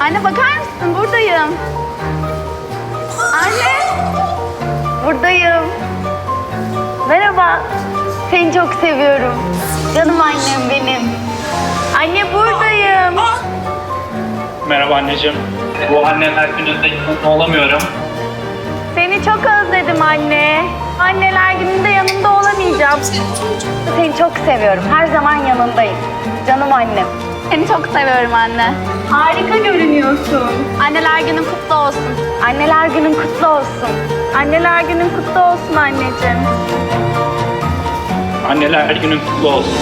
Anne bakar mısın? Buradayım. Anne. Buradayım. Merhaba. Seni çok seviyorum. Canım annem benim. Anne buradayım. Merhaba anneciğim. Bu anneler gününde yanında olamıyorum. Seni çok özledim anne. Anneler gününde yanında olamayacağım. Seni çok seviyorum. Her zaman yanındayım. Canım annem. Seni çok seviyorum anne. Harika görünüyorsun. Anneler günün kutlu olsun. Anneler günün kutlu olsun. Anneler günün kutlu olsun anneciğim. Anneler günün kutlu olsun.